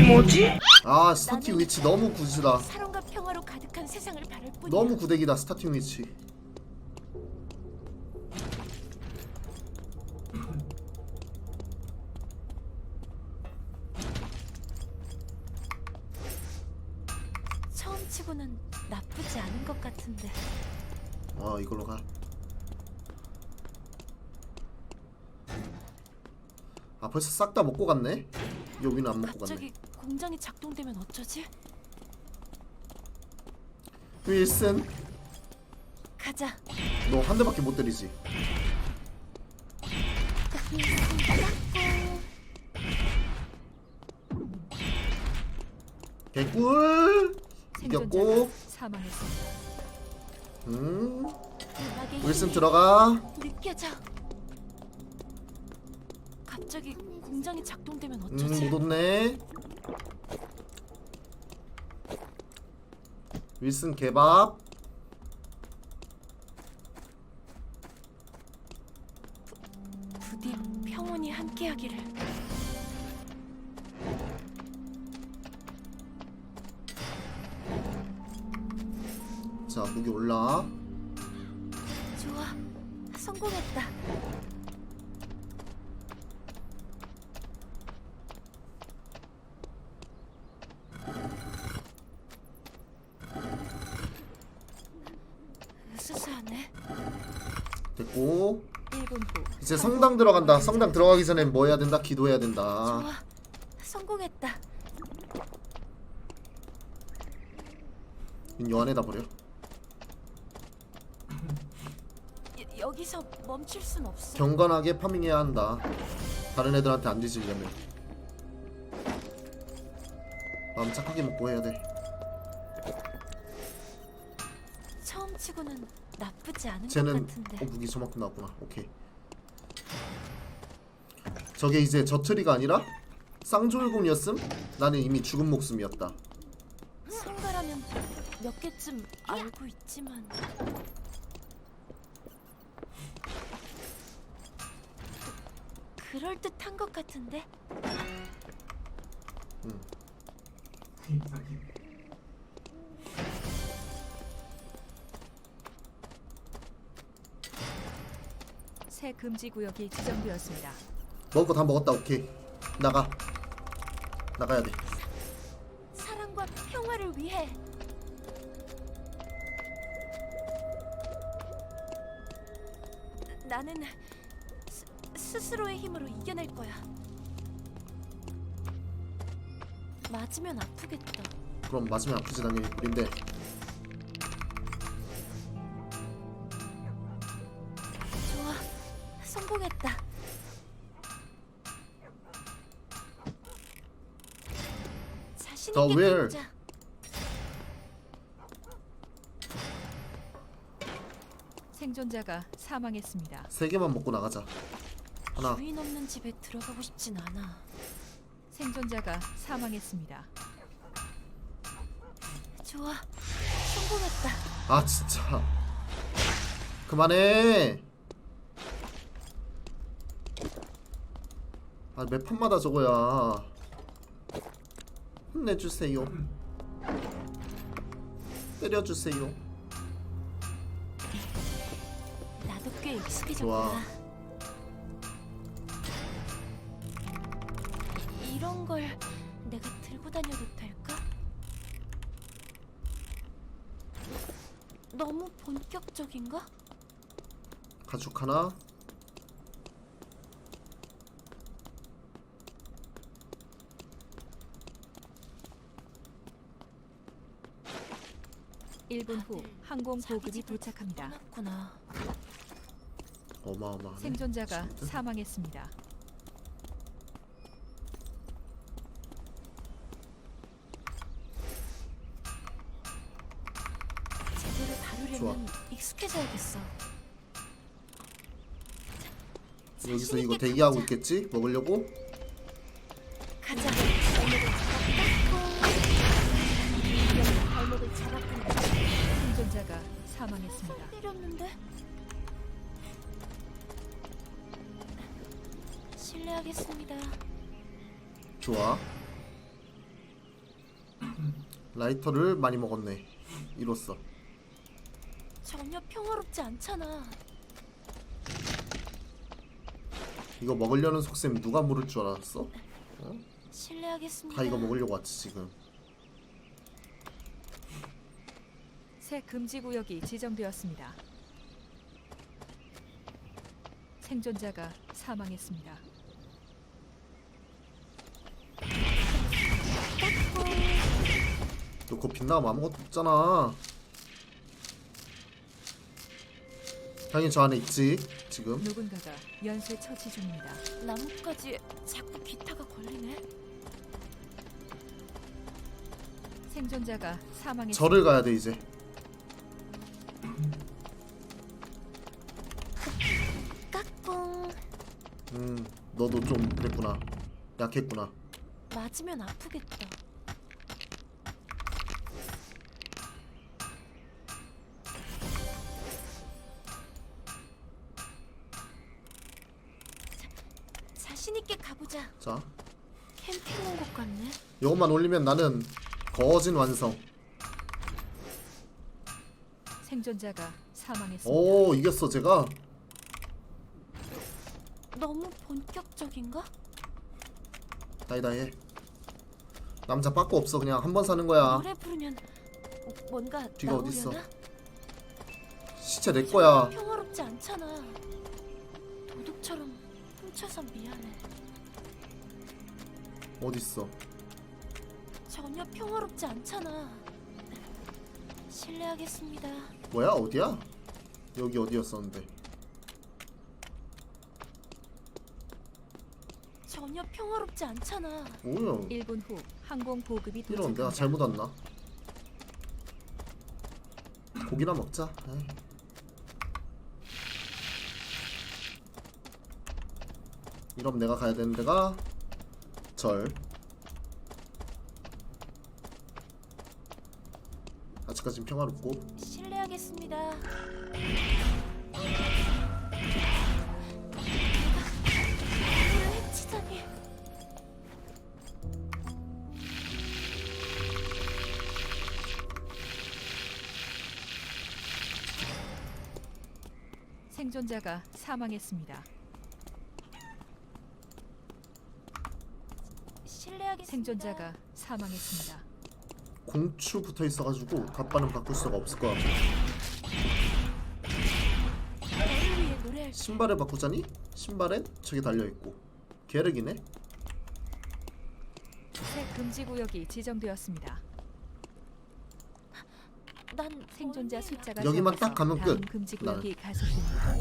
위치 뭐지? 아 스타팅 위치 너무 구시다 사랑과 평화로 가득한 세상을 바랄 뿐이야. 너무 구대기다 스타팅 위치 처음 치고는 나쁘지 않은 것 같은데. 어 이걸로 가. 아 벌써 싹 다 먹고 갔네. 여기는 안 먹고 갔네. 갑자기 공장이 작동되면 어쩌지? 윌슨, 가자. 너 한 대밖에 못 때리지. 개꿀. 이겼고, 사망했습니다. 음, 음악의 윌슨 힘이 들어가. 느껴져. 갑자기 공장이 작동되면 어쩌지? 음, 못 웃네. 윌슨 개밥. 이제 성당 들어간다. 성당 들어가기 전에 뭐 해야 된다? 기도해야 된다. 좋아. 성공했다. 요 안에다 버려. 여, 여기서 멈출 순 없어. 경건하게 파밍해야 한다. 다른 애들한테 안 뒤지려면. 마음 착하게 먹고 해야 돼. 처음 치고는 나쁘지 않은 쟤는 것 같은데. 어, 무기 저만큼 나왔구나. 오케이. 저게 이제 저 트리가 아니라 쌍졸곰이었음? 나는 이미 죽은 목숨이었다. 성가라면 몇 개쯤 알고 있지만 그럴 듯한 것 같은데 새 금지 구역이 지정되었습니다. 먹을 거 다 먹었다. 오케이. 나가. 나가야 돼. 사랑과 평화를 위해 나는 스, 스스로의 힘으로 이겨낼 거야. 맞으면 아프겠다. 그럼 맞으면 아프지 당연히 우린데. Where? 던져. 생존자가 사망했습니다. 세 개만 먹고 나가자. 하나. 주인 없는 집에 들어가고 싶진 않아. 생존자가 사망했습니다. 좋아, 성공했다. 아 진짜. 그만해. 아매 판마다 저거야. 혼내주세요. 때려주세요. 나도 꽤 익숙해졌구나. 이런 걸 내가 들고 다녀도 될까? 너무 본격적인가? 가죽 하나. 일분후 항공 보급이 도착합니다. 어마어마하네. 생존자가 진짜? 사망했습니다. 제대로 다루려면 익숙해져야겠어. 여기서 이거 대기하고. 있겠지? 먹으려고? 사망했습니다. 때렸는데? 실례하겠습니다. 좋아. 라이터를 많이 먹었네. 이로써 전혀 평화롭지 않잖아. 이거 먹으려는 속셈 누가 모를 줄 알았어? 실례하겠습니다. 다 이거 먹으려고 왔지 지금. 새 금지 구역이 지정되었습니다. 생존자가 사망했습니다. 너 그거 빗나가면 아무것도 없잖아. 당연히 저 안에 있지 지금. 누군가가 연쇄 처치 중입니다. 나뭇가지에 자꾸 기타가 걸리네. 생존자가 사망했습니다. 절을 가야 돼 이제. 너도 좀 그랬구나. 약했구나. 맞으면 아프겠다. 자, 자신 있게 가보자. 자 캠핑 온 것 같네. 이것만 올리면 나는 거진 완성. 생존자가 사망했습니다. 오 이겼어 제가. 너무 본격적인가? 다이다이 해. 남자 빠꾸 없어 그냥 한 번 사는 거야. 노래 부르면 뭔가 뒤가 나오려나? 어딨어? 시체 내 거야. 평화롭지 않잖아. 도둑처럼 훔쳐서 미안해. 어딨어? 전혀 평화롭지 않잖아. 실례하겠습니다. 뭐야 어디야? 여기 어디였었는데? 전혀 평화롭지 않잖아. 뭐야? 1분 후 항공 보급이 이런 내가. 잘못 왔나? 고기나 먹자. 에이. 이러면 내가 가야 되는 데가 절. 아직까진 평화롭고 실례하겠습니다. 생존자가 사망했습니다. 실례하겠습니다. 생존자가 사망했습니다. 공추 붙어 있어가지고 갑바는 바꿀 수가 없을 것 같아. 너를 위해 노래할 신발을 바꾸자니? 신발엔 저기 달려 있고 계륵이네. 새 금지 구역이 지정되었습니다. 난 생존자. 숫자가 여기만 딱 가면 다음 끝. 금지 구역이 가속됩니다.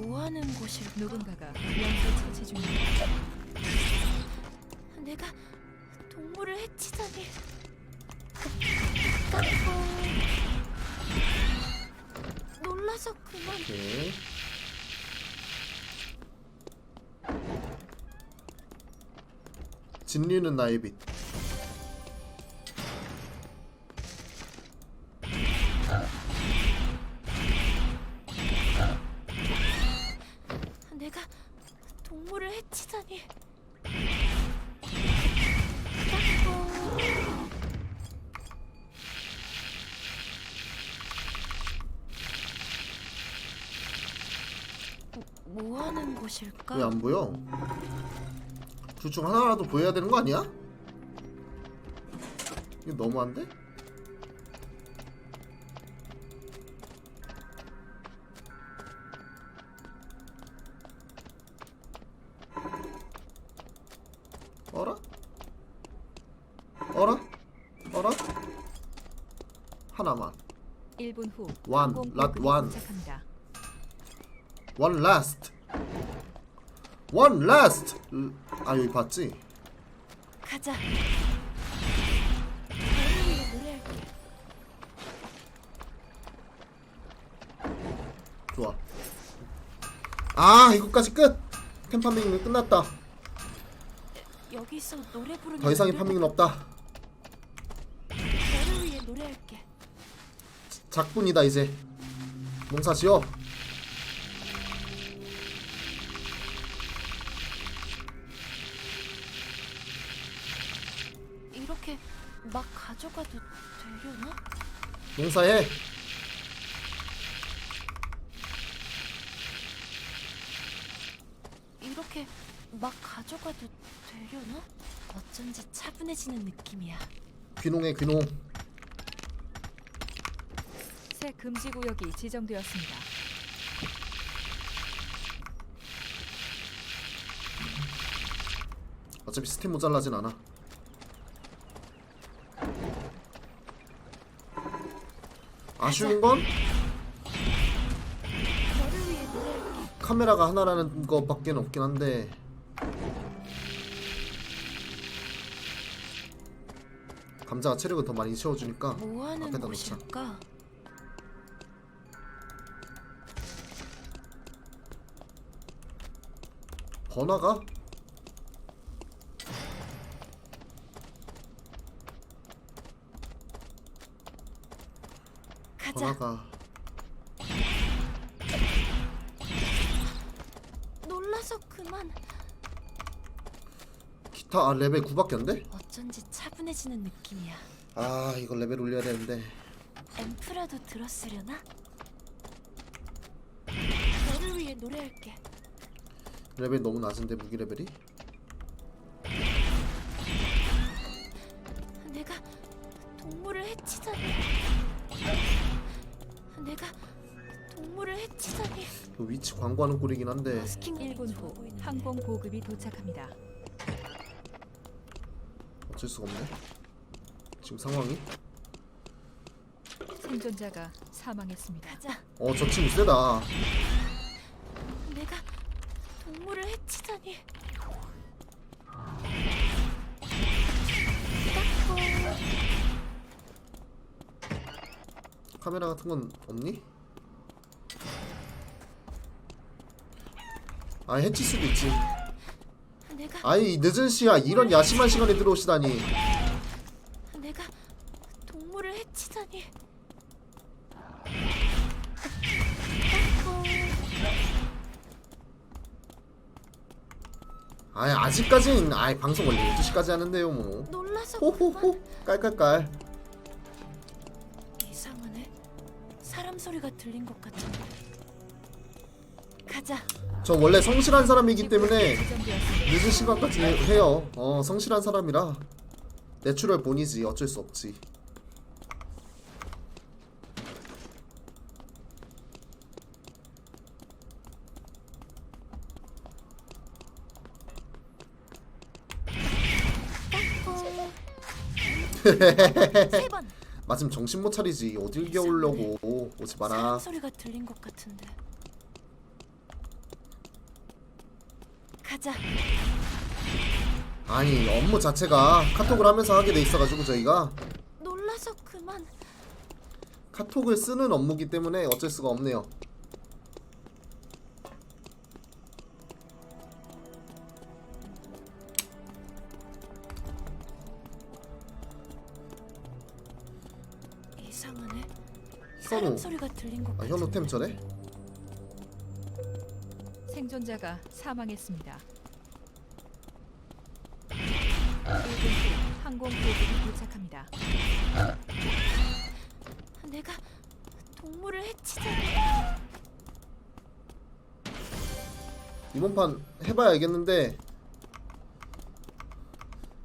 뭐 하는 곳일까? 누군가가 연쇄 처치 중입니다. 내가 동물을 해치다니. 까꿍. 놀라서 그만. 오케이. 진리는 나의 빛. 둘 중 하나라도 보여야 되는 거 아니야? 이거 너무한데? 어라? 어라? 어라? 하나만 1분 후 One, 항공 lot one. 도착합니다. One last One last 르- 아 여기 봤지? 가자. 좋아. 아 이거까지 끝. 템 파밍은 끝났다. 여기서 노래 부르는 더 이상의 파밍은 없다. 너를 위해 노래할게. 작분이다 이제. 농사 지어. 농사해. 이렇게 막 가져가도 되려나? 어쩐지 차분해지는 느낌이야. 귀농해 귀농. 새 금지 구역이 지정되었습니다. 어차피 스팀 모자라진 않아. 아쉬운 건. 카메라가 하나라는 것밖에 없긴 한데 감자가 체력을 더 많이 채워주니까 뭐 하는 앞에다 놓자. 곳일까? 번화가? 번화가 놀라서 그만. 기타 아 레벨 9밖에 안 돼? 어쩐지 차분해지는 느낌이야. 아 이거 레벨 올려야 되는데 앰프라도 들었으려나? 너를 위해 노래할게. 레벨 너무 낮은데 무기 레벨이? 그 위치 광고하는 꼴이긴 한데 머스킹 1분 후 항공 보급이 도착합니다. 어쩔 수가 없네 지금 상황이 생존자가 사망했습니다. 가자. 어 저 친구 세다 내가 동물을 해치다니. 따끔. 카메라 같은 건 없니? 아 해칠 수도 있지 내가 아이 늦은 시야 이런 야심한 시간에 들어오시다니 내가 동물을 해치다니. 아이 아직까진 아이 방송 원래 12시까지 하는데요 뭐 놀라서 호호호. 깔깔깔 이상하네. 사람 소리가 들린 것 같은데. 가자. 저 원래 성실한 사람이기 때문에. 늦은 시간까지 해요 어 성실한 사람이라 내추럴 본이지 어쩔 수 없지 세 번. 마침 정신 못 차리지 어딜 겨우려고 오지 마라 소리가 들린 것 같은데. 가자. 아니 업무 자체가 카톡을 하면서 하게 돼 있어가지고 저희가 놀라서 그만. 카톡을 쓰는 업무기 때문에 어쩔 수가 없네요 이상하네. 사람 소리가 들린 것 아 같은데. 현우 템 저래? 생존자가 사망했습니다. 도착합니다. 내가 동물을 해치다니. 이번 판 해봐야 알겠는데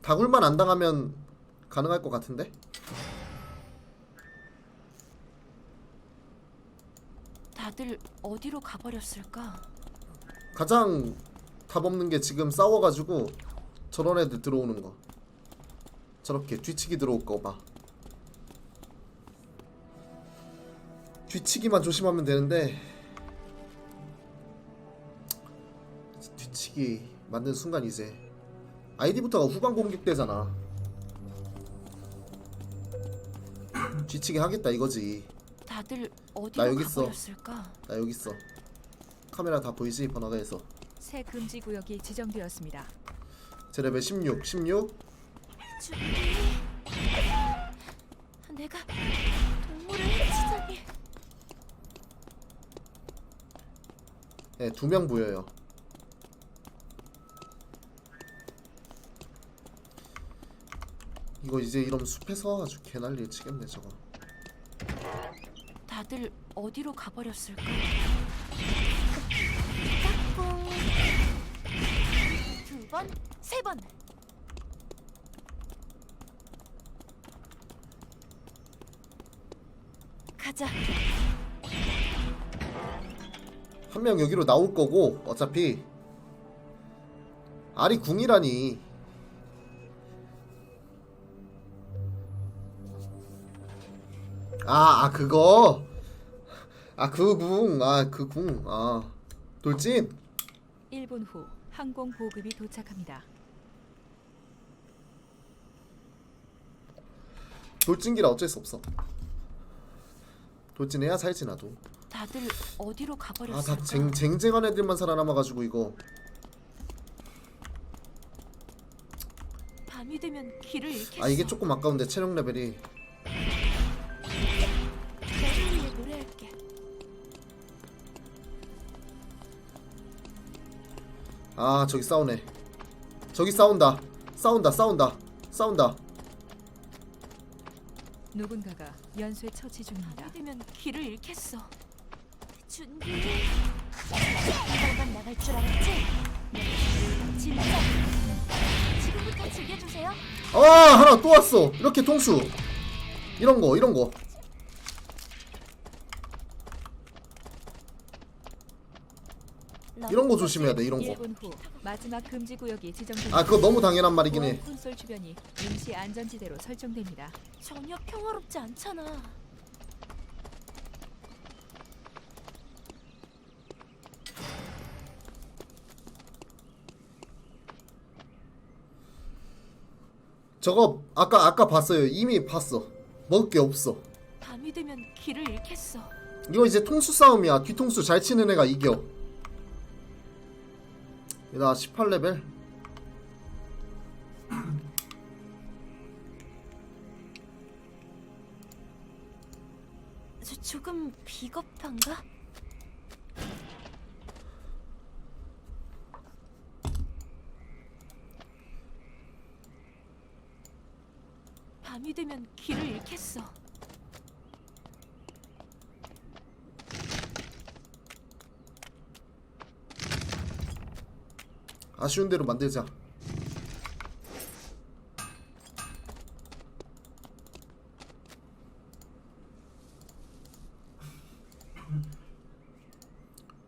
다굴만 안 당하면 가능할 것 같은데? 다들 어디로 가버렸을까? 가장 답 없는 게 지금 싸워가지고 저런 애들 들어오는 거 저렇게 뒤치기 들어올까 봐. 뒤치기만 조심하면 되는데 뒤치기 만든 순간 이제 아이디부터가 후방 공격되잖아. 뒤치기 하겠다 이거지. 다들 나 어디로 여기 있어. 가버렸을까? 나 여기 있어. 카메라 다 보이지? 번화가에서. 새 금지 구역이 지정되었습니다. 제 레벨 16 16 준비. 내가 동물을 해치다니. 네, 두 명 보여요. 이거 이제 이러면 숲에 서가지고 개난리 치겠네 저거 다들 어디로 가버렸을까? 까꿍. 두 번, 세 번. 가자. 한 명 여기로 나올 거고 어차피. 알이 궁이라니. 아, 아 그거? 아 그 궁. 아 그 궁. 아. 돌진. 1분 후 항공 보급이 도착합니다. 돌진기라 어쩔 수 없어 돌진해야 살지 나도. 다들 어디로 가버렸을까? 아다 쟁쟁한 애들만 살아남아가지고 이거. 밤이 되면 길을 잃겠어. 아 이게 조금 아까운데 체력 레벨이. 너를 위해 노래할게. 아 저기 싸우네. 저기 싸운다. 싸운다 싸운다. 싸운다. 누군가가 연쇄 처치 중입니다. 되면 길을 잃겠어. 준비. 이걸만 나갈 줄 알았지? 진짜. 지금부터 즐겨주세요. 아 하나 또 왔어 이렇게 통수 이런 거 이런 거 이런 거 조심해야 돼 이런 1분 후 마지막 금지 구역이 지정됩니다. 거아 그거 너무 당연한 말이긴 해 콘솔 주변이 임시 안전지대로 설정됩니다. 전혀 평화롭지 않잖아. 저거 아까 아까 봤어요 이미 봤어 먹을 게 없어 밤이 되면 길을 잃겠어. 이거 이제 통수 싸움이야 뒤통수 잘 치는 애가 이겨 나 18레벨 저, 조금 비겁한가? 밤이 되면 길을 잃겠어. 아쉬운 대로 만들자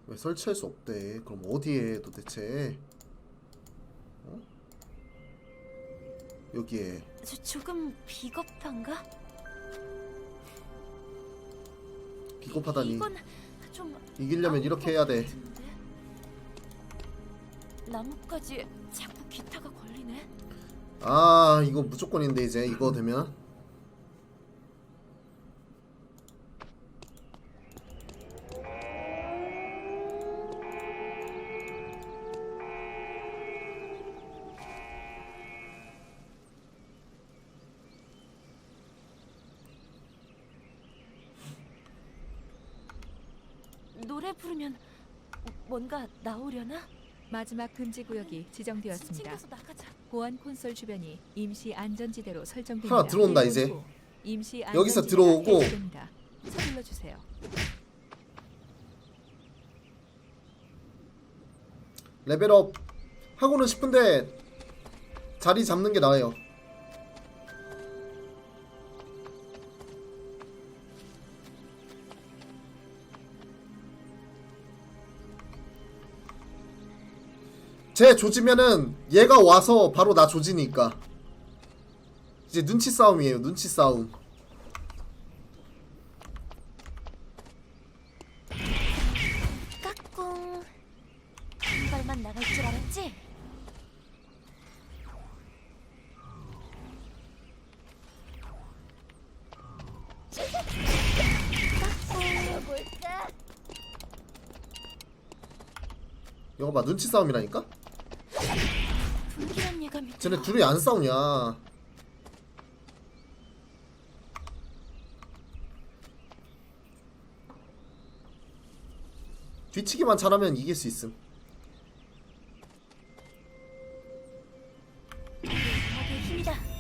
왜 설치할 수 없대 그럼 어디에 도대체 어? 여기에 저, 조금 비겁한가? 비겁하다니 이건 좀 이기려면 이렇게 것 해야 돼? 나뭇가지에 자꾸 기타가 걸리네. 아 이거 무조건인데 이제 이거 되면 노래 부르면 뭔가 나오려나? 마지막 금지 구역이 짐 지정되었습니다. 챙겨서 나가자. 보안 콘솔 주변이 임시 안전지대로 설정됩니다. 하나 들어온다, 1분 이제. 후 임시 여기서 안전지대가 들어오고. 해제됩니다. 서둘러 주세요. 레벨업 하고는 싶은데 자리 잡는 게 나아요. 쟤 조지면은 얘가 와서 바로 나 조지니까 이제 눈치 싸움이에요 눈치 싸움 까꿍. 한 발만 나갈 줄 알았지? 까꿍. 볼까? 이거 봐 눈치 싸움이라니까 쟤네. 둘이 안 싸우냐 뒤치기만 잘하면 이길 수 있음 힘이다.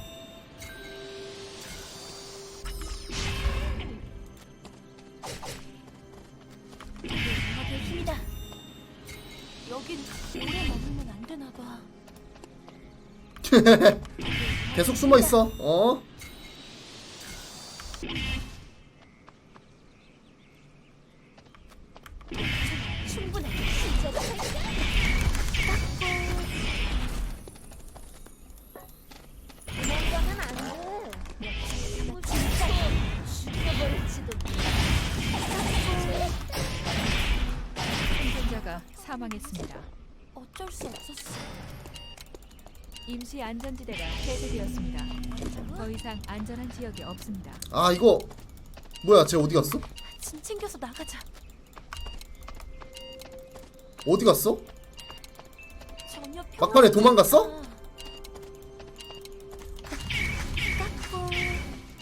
계속 숨어 있어. 어? 사망했습니다. 어쩔 수 없었어. 임시 안전지대가 폐쇄되었습니다. 더 이상 안전한 지역이 없습니다. 아 이거 뭐야? 쟤 어디 갔어? 짐 챙겨서 나가자. 어디 갔어? 전혀 막판에 도망갔어? 않아.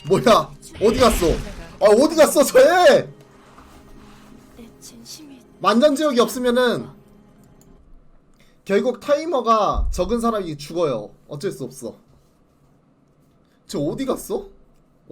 뭐야? 어디 갔어? 아 어디 갔어? 쟤? 내 진심이 만전 지역이 없으면은 결국 타이머가 적은 사람이 죽어요. 어쩔 수 없어. 쟤 어디 갔어?